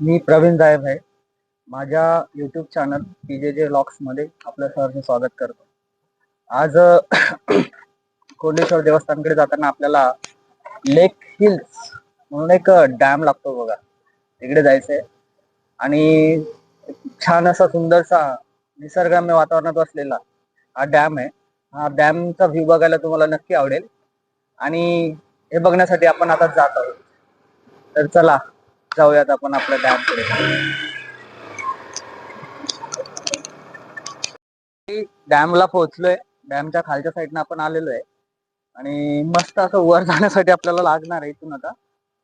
मी प्रवीण जायब आहे. माझ्या युट्यूब चॅनल पी जे जे मध्ये आपलं सहर्ष स्वागत करतो. आज अं, कोंडेश्वर देवस्थानकडे जाताना आपल्याला लेक हिल्स म्हणून एक डॅम लागतो बघा. तिकडे जायचंय. आणि छान असा सुंदरसा निसर्गम्य वातावरणात असलेला हा डॅम आहे. हा डॅमचा व्ह्यू बघायला तुम्हाला नक्की आवडेल. आणि हे बघण्यासाठी आपण आता जात आहोत. तर चला जाऊयात आपण आपल्या डॅमकडे डॅमला पोहोचलोय. डॅमच्या खालच्या साईडनं आपण आलेलो आहे आणि मस्त असं वर जाण्यासाठी आपल्याला लागणार आहे इथून आता.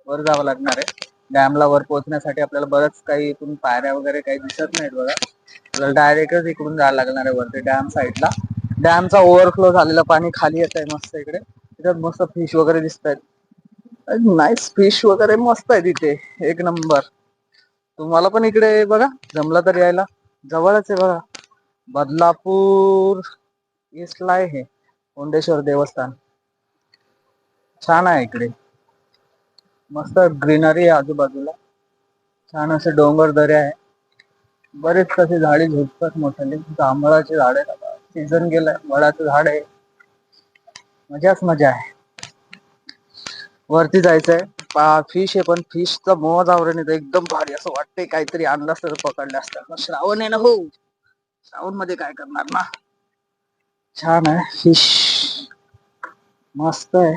वर जावं लागणार आहे. डॅमला वर पोहोचण्यासाठी आपल्याला बरंच काही इथून पायऱ्या वगैरे काही दिसत नाहीत बघा. आपल्याला डायरेक्टच इकडून जायला लागणार आहे वरती डॅम साईडला डॅमचा ओव्हरफ्लो झालेलं पाणी खाली येत आहे मस्त इकडे. त्याच्यात मस्त फिश वगैरे दिसत आहेत नाईस फिश वगैरे मस्त आहे तिथे. एक नंबर तुम्हाला पण इकडे बघा जमला तर यायला. जवळच आहे बघा. बदलापूर ईस्टला आहे कोंडेश्वर देवस्थान. छान आहे इकडे. मस्त ग्रीनरी आहे आजूबाजूला. छान असे डोंगर दऱ्या आहे. बरेच कसे झाडे झुडपत मोठाले जांभळाचे झाड. आहे सीझन गेलाय. वडाचं झाड आहे. मजाच मजा आहे. वरती जायचंय. फिश आहे पण फिशचा मोज आवरण येतं एकदम भारी असं वाटतंय काहीतरी आणलं असतं तर पकडलं असतं. पण श्रावण आहे ना हो. श्रावणमध्ये काय करणार ना? छान आहे फिश मस्त आहे.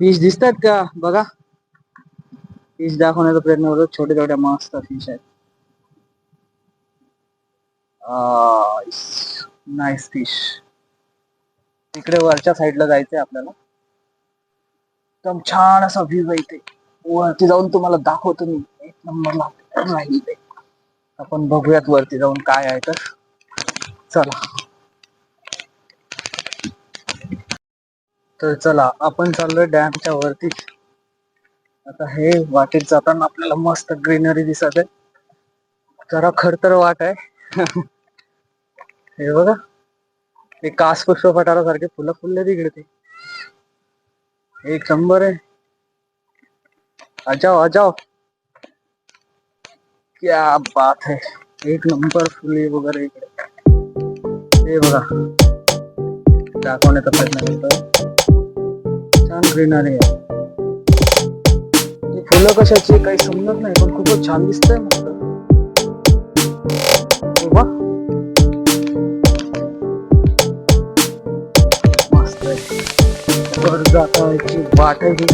फिश दिसतात का? बघा. फिश दाखवण्याचा प्रयत्न करतो छोटे छोटे मस्त फिश आहेत. नाईस फिश तिकडे वरच्या साईडला जायचंय आपल्याला. एकदम छान असा व्ह्यू आहे इथे. वरती जाऊन तुम्हाला दाखवतो मी. एक नंबरला राहील ते आपण बघूयात वरती जाऊन काय आहे तर. चला. तर चला आपण चाललोय डॅमच्या वरती. आता हे वाटेत जाताना आपल्याला मस्त ग्रीनरी दिसत आहे. जरा खडतर वाट आहे. हे बघा. ते कास पुष्प पठारासारखे फुलं फुलले तिकडे ते. एक नंबर आहे. आ जाओ क्या बात है. एक नंबर फुले वगैरे इकडे. हे बघा. दाखवण्याचा प्रयत्न करतो. छान ग्रीनरी आहे. फुलं कशाची काही समजत नाही पण खूपच छान दिसतंय मस्त. बघ. मस्त वर जाता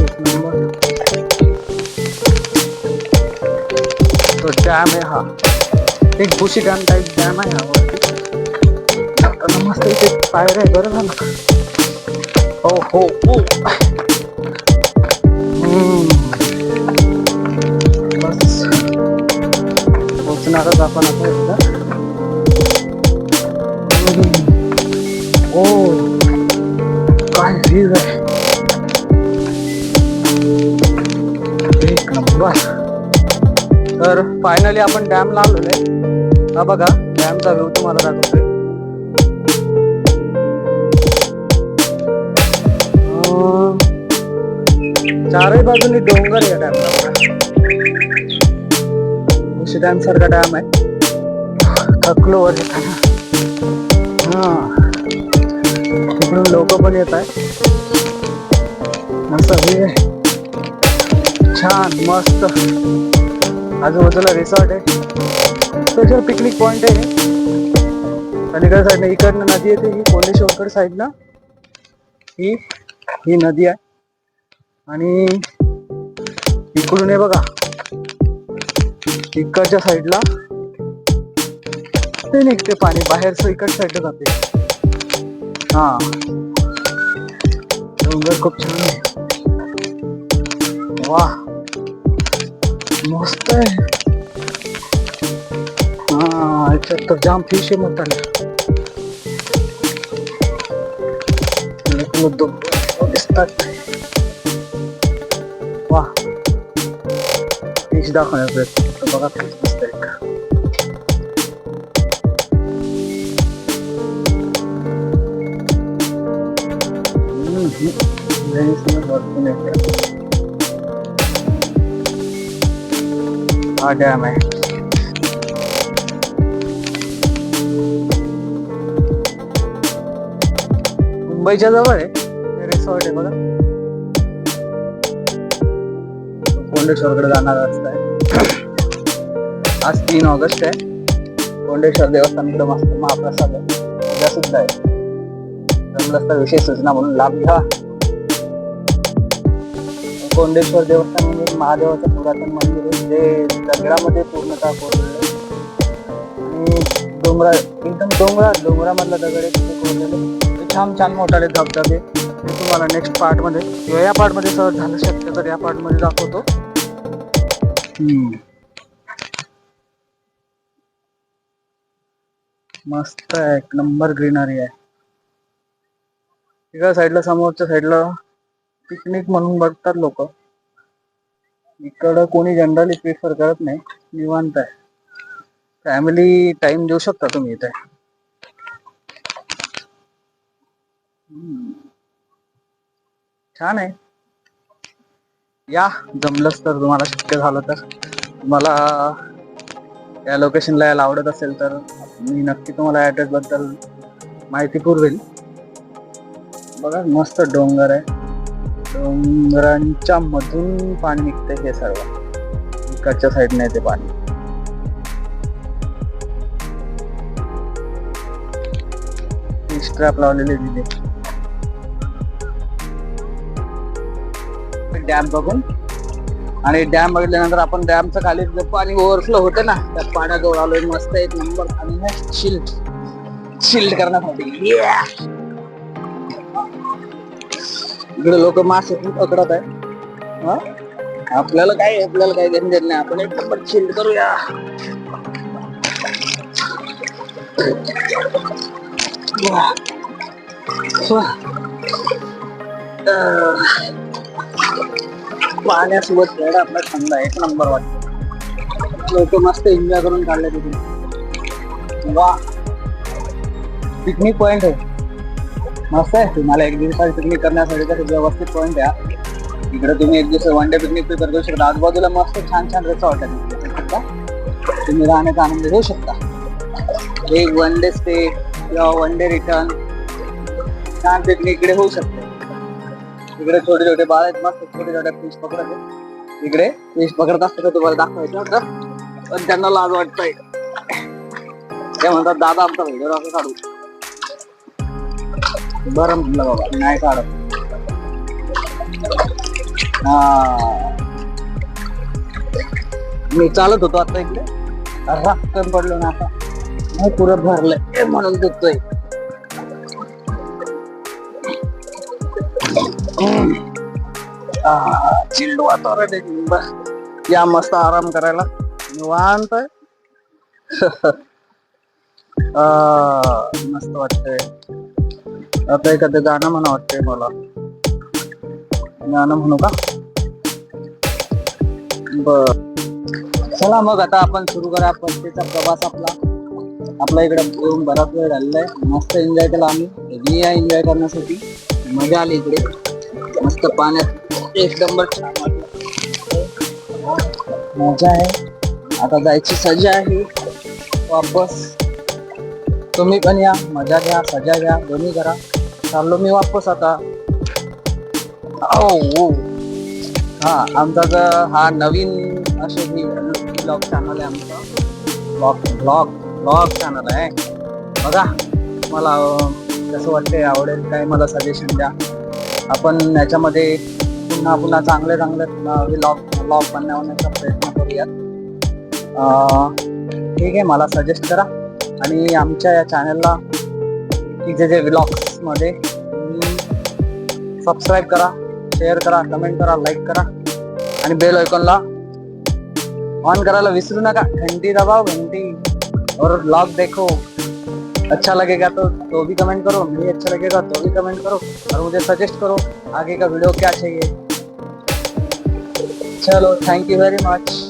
तो डॅम आहे हा एक बुशी डॅम टाईप डॅम आहे हा. जाताना मस्त इथे पायऱ्या आहे बरं झालं हो हो. हो बस. पोचणारच आपण आता एकदा. ओ काय व्ह्यू आहे. तर फायनली आपण डॅमला आलेलो आहे. हा बघा डॅमचा व्ह्यू तुम्हाला दाखवतोय. चारही बाजूनी डोंगर आहे डॅमला उशी डॅम सारखा डॅम आहे. थकलो वर येताना. हा. तिकडून लोक पण येत आहे मस्त हे. छान मस्त. आजूबाजूला रिसॉर्ट आहे. स्पेशल पिकनिक पॉइंट आहे अलीकडे साईडनं इकडनं नदी येते. ही कोंडेश्वरकड साईडनं. ही ही नदी आहे. आणि इकडून आहे बघा. इकडच्या साईडला ते निघते पाणी. बाहेरचं इकड साईडला जाते. हा. डोंगर खूप छान आहे. वा मस्त आहे. हा याच्यात तर जाम फिश आहे मोठाले दिसतात. वा. फिश दाखवण्याचा प्रयत्न बघा का. हम्म, हम्म. हा डॅम आहे मुंबईच्या जवळ आहे. रिसॉर्ट आहे बघा. कोंडेश्वरकडे जाणारा रस्ता आहे. आज तीन ऑगस्ट आहे. कोंडेश्वर देवस्थानकडे मस्त महाप्रसाद आहे. उद्या सुद्धा आहे. तर विशेष सूचना म्हणून लाभ घ्या. कोंडेश्वर देवस्थान म्हणजे महादेवाचं पुरातन मंदिर आहे. जे दगडामध्ये पूर्णतः कोरलेलं आहे. आणि डोंगरा एकदम डोंगरा डोंगरामधला दगड आहे तिथे कोरलेले छान छान मोठाले धबधबे. ते तुम्हाला नेक्स्ट पार्टमध्ये किंवा या पार्टमध्ये सहज झालं शक्य तर या पार्टमध्ये दाखवतो. हम्म. मस्त आहे. एक नंबर ग्रीनरी आहे. एका साईडला समोरच्या साईडला पिकनिक म्हणून बघतात लोक. इकडं कोणी जनरली प्रिफर करत नाही. निवांत आहे. फॅमिली टाइम देऊ शकता तुम्ही इथे. छान आहे. या जमलंच तर तुम्हाला शक्य झालं तर. तुम्हाला या लोकेशनला यायला आवडत असेल तर मी नक्की तुम्हाला ऍड्रेस बद्दल माहिती पुरवेल बघा मस्त डोंगर आहे. डोंगरांच्या मधून पाणी निघतं हे सर्व. इकडच्या साईडने येते पाणी. स्ट्रॅप लावलेले दिले डॅम बघून. आणि डॅम बघितल्यानंतर आपण डॅमचं खाली पाणी ओव्हरफ्लो होतं ना त्या पाण्याजवळ आलोय मस्त एक नंबर आणि शिल्ड शिल्ड करण्यासाठी. इकडे लोक मासे खूप पकडत आहे हा? आपल्याला काय आपल्याला काय घेऊन देत नाही. आपण एक नंबर शिल्ड करूया. पाण्यासोबत खेळ आपला छंद एक नंबर वाटतो. लोक मस्त एन्जॉय करून काढले तिथे. वा. पिकनिक पॉइंट आहे. मस्त आहे. तुम्हाला एक दिवसाची पिकनिक करण्यासाठी तसं व्यवस्थित पॉईंट द्या. इकडे तुम्ही एक दिवस वन डे पिकनिक करू शकता. आजूबाजूला मस्त छान छान रिसॉर्ट आहे तुम्ही राहण्याचा आनंद घेऊ शकता. एक वन डे स्टे किंवा वन डे रिटर्न छान पिकनिक इकडे होऊ शकते. इकडे छोटे छोटे बाळ आहेत. मस्त छोटे छोटे फिश पकडत इकडे फिश पकडत असतं का तुम्हाला दाखवायचं होतं पण त्यांना लाज वाटतंय. ते म्हणतात दादा आमचा व्हिडिओ असं काढू. बरं बाबा नाही काढत हा. मी चालत होतो आता इकडे. रक्कम पडलो ना आता. नाही पुरत भरलंय म्हणून दुखतोय चिल्ड वातावरण आहे. बस. या मस्त आराम करायला. निवांत. आहे. आ, मस्त वाटतंय. आता एखादं गाणं म्हणा वाटतंय मला. गाणं म्हणू का? बर. चला मग आता आपण सुरू करा परतीचा प्रवास आपला. आपला इकडे येऊन बराच वेळ झालेला आहे. मस्त एन्जॉय केला आम्ही. मी या एन्जॉय करण्यासाठी. मजा आली इकडे. मस्त पाण्यात एक नंबर छान वाटलं. मजा आहे. आता जायची सजा आहे. वापस. तुम्ही पण या. मजा घ्या. सजा घ्या. दोन्ही करा. चाललो मी वापस आता. ओ हा आमचा जर हा नवीन असे ब्लॉग चॅनल आहे आमचा. ब्लॉग ब्लॉग ब्लॉग चॅनल आहे. बघा मला कसं वाटतंय आवडेल काय मला सजेशन द्या. आपण याच्यामध्ये पुन्हा पुन्हा चांगले चांगले ब्लॉग ब्लॉग बनवण्याचा प्रयत्न करूयात. ठीक आहे मला सजेस्ट करा. आणि आमच्या या चॅनलला तिचे जे जे व्लॉग्स मध्ये. सबस्क्राईब करा शेअर करा कमेंट करा लाईक करा. आणि बेल आयकॉनला ऑन करायला विसरू नका. घंटी दबाव घंटी. और ब्लॉग देखो. अच्छा लगेगा तो तो भी कमेंट करो. नहीं अच्छा लगेगा तो भी कमेंट करो. और मुझे सजेस्ट करो आगे का वीडियो क्या चाहिए। चलो थैंक यू वेरी मच